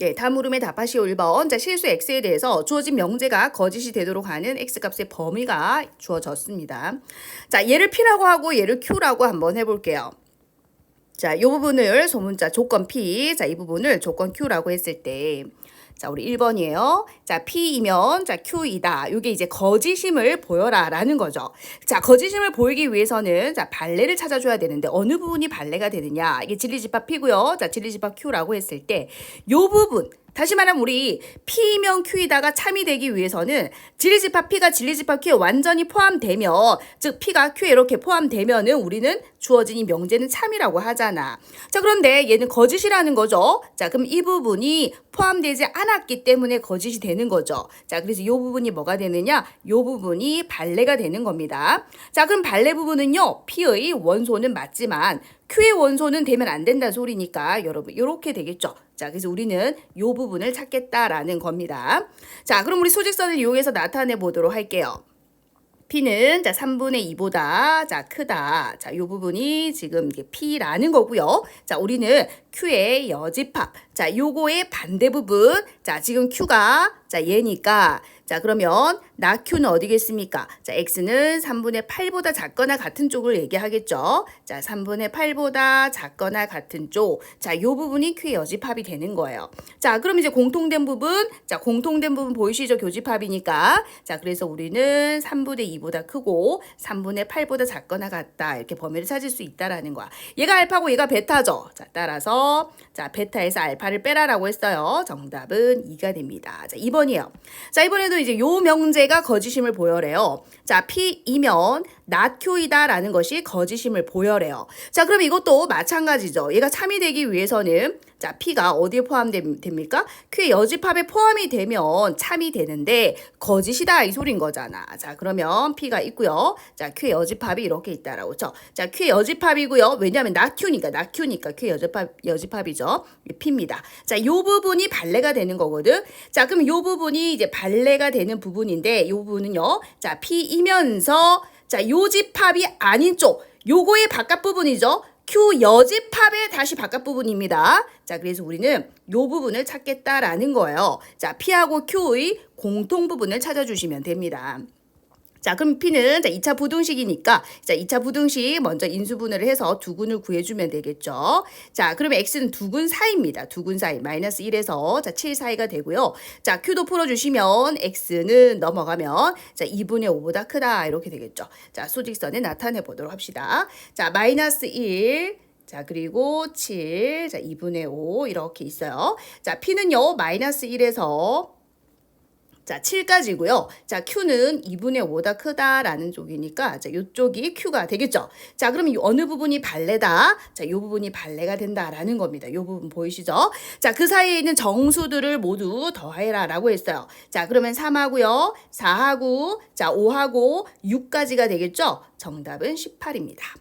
네, 다음 물음에 답하시오 1번. 자, 실수 x에 대해서 주어진 명제가 거짓이 되도록 하는 x값의 범위가 주어졌습니다. 자, 얘를 p라고 하고 얘를 q라고 한번 해볼게요. 자, 이 부분을 소문자 조건 p, 자, 이 부분을 조건 q라고 했을 때, 자, 우리 1번이에요. 자, P이면, 자, Q이다. 이게 이제 거짓임을 보여라. 라는 거죠. 자, 거짓임을 보이기 위해서는, 자, 발레를 찾아줘야 되는데, 어느 부분이 발레가 되느냐. 이게 진리집합 P고요. 자, 진리집합 Q라고 했을 때, 요 부분, 다시 말하면 우리 P면 Q이다가 참이 되기 위해서는 진리집합 P가 진리집합 Q에 완전히 포함되면 즉 P가 Q에 이렇게 포함되면은 우리는 주어진 이 명제는 참이라고 하잖아. 자 그런데 얘는 거짓이라는 거죠. 자 그럼 이 부분이 포함되지 않았기 때문에 거짓이 되는 거죠. 자 그래서 이 부분이 뭐가 되느냐? 이 부분이 발레가 되는 겁니다. 자 그럼 발레 부분은요 P의 원소는 맞지만 Q의 원소는 되면 안 된다는 소리니까 여러분 이렇게 되겠죠. 자, 그래서 우리는 이 부분을 찾겠다라는 겁니다. 자, 그럼 우리 소직선을 이용해서 나타내 보도록 할게요. P는 자 3분의 2보다 자 크다. 자, 요 부분이 지금 이게 P라는 거고요. 자, 우리는 Q의 여집합. 자, 요거의 반대 부분. 자, 지금 Q가 자, 얘니까 자, 그러면 나 Q는 어디겠습니까? 자, X는 3분의 8보다 작거나 같은 쪽을 얘기하겠죠. 자, 3분의 8보다 작거나 같은 쪽. 자, 요 부분이 Q의 여집합이 되는 거예요. 자, 그럼 이제 공통된 부분. 자, 공통된 부분 보이시죠? 교집합이니까. 자, 그래서 우리는 3분의 2보다 크고 3분의 8보다 작거나 같다. 이렇게 범위를 찾을 수 있다라는 거야. 얘가 알파고 얘가 베타죠. 자, 따라서 자, 베타에서 알파를 빼라라고 했어요. 정답은 2가 됩니다. 자, 2번이에요. 자, 이번에도 이제 요 명제가 거짓임을 보여래요. 자, P이면 not Q이다라는 것이 거짓임을 보여래요. 자, 그럼 이것도 마찬가지죠. 얘가 참이 되기 위해서는 자, P가 어디에 포함됩니까? Q의 여집합에 포함이 되면 참이 되는데 거짓이다 이 소린 거잖아. 자, 그러면 P가 있고요. 자, Q의 여집합이 이렇게 있다라고 죠 자, Q의 여집합이고요. Q니까 not Q니까 Q의 여집합 여집합이죠. P입니다. 자, 요 부분이 발레가 되는 거거든. 자, 그럼 요 부분이 이제 발레가 되는 부분인데 요 부분은요. 자, P이면서 자, 요집합이 아닌 쪽 요거의 바깥 부분이죠. Q 여집합의 다시 바깥 부분입니다. 자, 그래서 우리는 요 부분을 찾겠다라는 거예요. 자, P하고 Q의 공통 부분을 찾아주시면 됩니다. 자, 그럼 P는 자, 2차 부등식이니까 자, 2차 부등식 먼저 인수분해를 해서 두근을 구해주면 되겠죠. 자, 그러면 X는 두근 사이입니다. 두근 사이. 마이너스 1에서 자, 7 사이가 되고요. 자, Q도 풀어주시면 X는 넘어가면 자, 2분의 5보다 크다. 이렇게 되겠죠. 자, 수직선에 나타내 보도록 합시다. 자, 마이너스 1. 자, 그리고 7. 자, 2분의 5. 이렇게 있어요. 자, P는요, 마이너스 1에서 자, 7까지고요. 자, Q는 2분의 5보다 크다라는 쪽이니까 자, 요쪽이 Q가 되겠죠. 자, 그럼 이 어느 부분이 발레다? 자, 요 부분이 발레가 된다라는 겁니다. 요 부분 보이시죠? 자, 그 사이에 있는 정수들을 모두 더해라라고 했어요. 자, 그러면 3하고요. 4하고 자, 5하고 6까지가 되겠죠? 정답은 18입니다.